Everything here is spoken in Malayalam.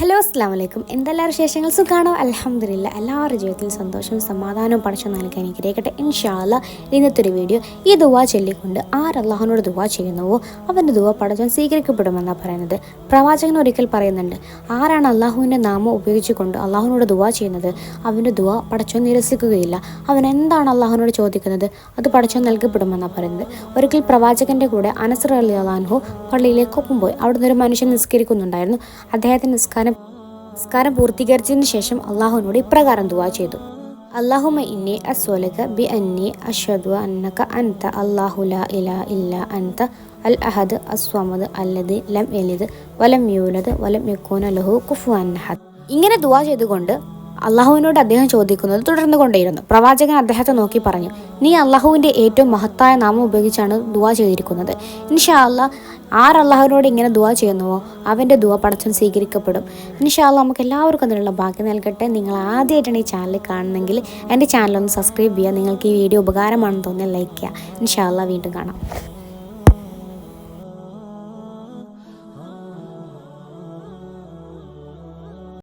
ഹലോ അസ്സാം വലൈക്കും എന്തെല്ലാവരും വിശേഷങ്ങൾ? സുഖാണോ? അലഹമില്ല എല്ലാവരുടെ ജീവിതത്തിൽ സന്തോഷവും സമാധാനവും പഠിച്ചു നൽകാൻ അനുഗ്രഹിക്കട്ടെ ഇൻഷാല്ല ഇന്നത്തെ ഒരു വീഡിയോ. ഈ ദുവ ചൊല്ലിക്കൊണ്ട് ആര് അള്ളാഹുനോട് ദുവ ചെയ്യുന്നുവോ അവന്റെ ദുവ പഠിച്ചാൽ സ്വീകരിക്കപ്പെടുമെന്നാണ് പറയുന്നത്. പ്രവാചകൻ ഒരിക്കൽ പറയുന്നുണ്ട് ആരാണ് അള്ളാഹുവിന്റെ നാമം ഉപയോഗിച്ചുകൊണ്ട് അള്ളാഹുവിനോട് ദുവ ചെയ്യുന്നത്? അവന്റെ ദുവ പഠിച്ചോ നിരസിക്കുകയില്ല. അവൻ എന്താണ് അള്ളാഹുവിനോട് ചോദിക്കുന്നത്? അത് പഠിച്ചോ നൽകപ്പെടുമെന്നാണ് പറയുന്നത്. ഒരിക്കൽ പ്രവാചകന്റെ കൂടെ അനസർ അലി അള്ളാഹു പള്ളിയിലേക്കൊപ്പം പോയി. അവിടുന്ന് ഒരു മനുഷ്യൻ നിസ്കരിക്കുന്നുണ്ടായിരുന്നു. അദ്ദേഹത്തിന് നിസ്കാരം നിസ്കാരം പൂർത്തീകരിച്ചതിന് ശേഷം അള്ളാഹുവിനോട് ഇപ്രകാരം ദുവാ ചെയ്തു. അള്ളാഹുമ ഇന്നി അസ്വലക ബി അന്നി അഷ്ഹദു അന്നക അൻത അല്ലാഹു ലാ ഇലാ ഇല്ല അൻത അൽ അഹദ് അസ്വമദ് അല്ലത് ലം എലിദ് വലം യൂലദ് വലം യക്കൂന ലഹു കുഫുവൻ അഹദ്. ഇങ്ങനെ ദുവാ ചെയ്തുകൊണ്ട് അള്ളാഹുവിനോട് അദ്ദേഹം ചോദിക്കുന്നത് തുടർന്നു കൊണ്ടേയിരുന്നു. പ്രവാചകൻ അദ്ദേഹത്തെ നോക്കി പറഞ്ഞു നീ അള്ളാഹുവിന്റെ ഏറ്റവും മഹത്തായ നാമം ഉപയോഗിച്ചാണ് ദുവാ ചെയ്തിരിക്കുന്നത്. ഇൻഷാ അള്ളാഹ് അള്ളാഹുവിനോട് ഇങ്ങനെ ദുവാ ചെയ്യുന്നുവോ? അവന്റെ ദുവ പടച്ചൻ സ്വീകരിക്കപ്പെടും. ഇൻഷാ അള്ളാഹ് നമുക്ക് എല്ലാവർക്കും അതിനുള്ള ഭാഗ്യം നൽകട്ടെ. നിങ്ങൾ ആദ്യമായിട്ടാണ് ഈ ചാനൽ കാണുന്നെങ്കിൽ എന്റെ ചാനൽ ഒന്ന് സബ്സ്ക്രൈബ് ചെയ്യുക. നിങ്ങൾക്ക് ഈ വീഡിയോ ഉപകാരമാണെന്ന് തോന്നിയാൽ ലൈക്ക് ചെയ്യുക. ഇൻഷാ അള്ളാഹ് വീണ്ടും കാണാം.